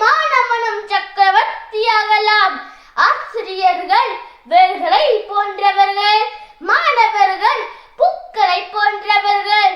மாணவனும் மனம் சக்கரவர்த்தியாகலாம். ஆசிரியர்கள் வேர்களை போன்றவர்கள் மாணவர்கள் பூக்களை போன்றவர்கள்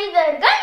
மனிதர்கள்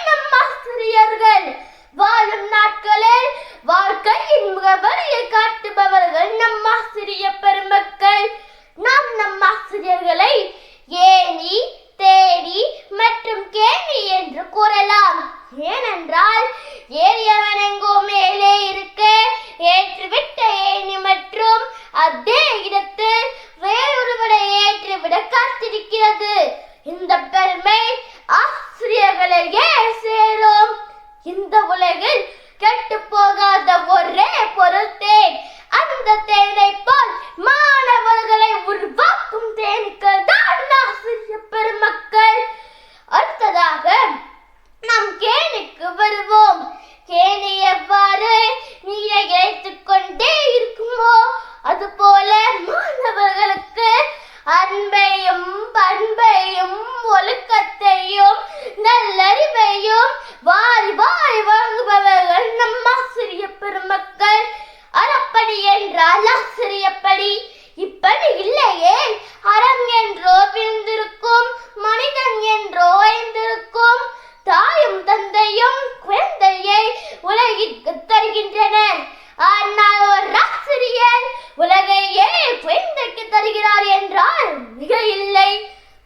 குழந்தைக்கு தருகிறார் என்றால் மிக இல்லை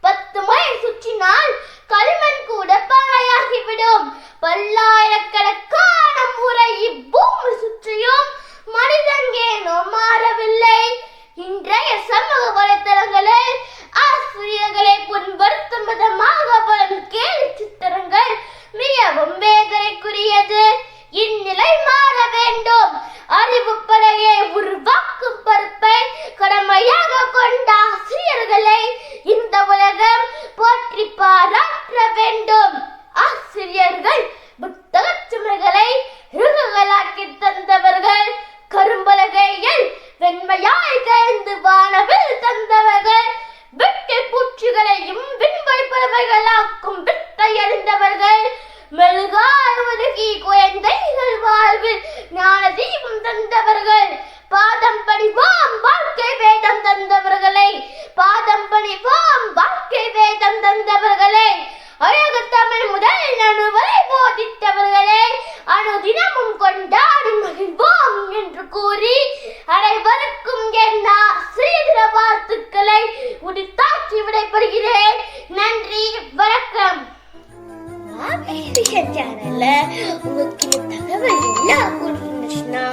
பத்து முறை சுற்றினால் களிமண் கூட பாயாகிவிடும் பல்லாயிரக்கணக்கான முறையில் உங்களுக்கு இந்த தகவல் எல்லாம் பிடிச்சிருந்துச்சுன்னா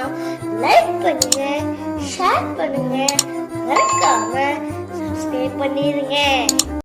லைக் பண்ணுங்க ஷேர் பண்ணுங்க மறக்காம சப்ஸ்கிரைப் பண்ணிடுங்க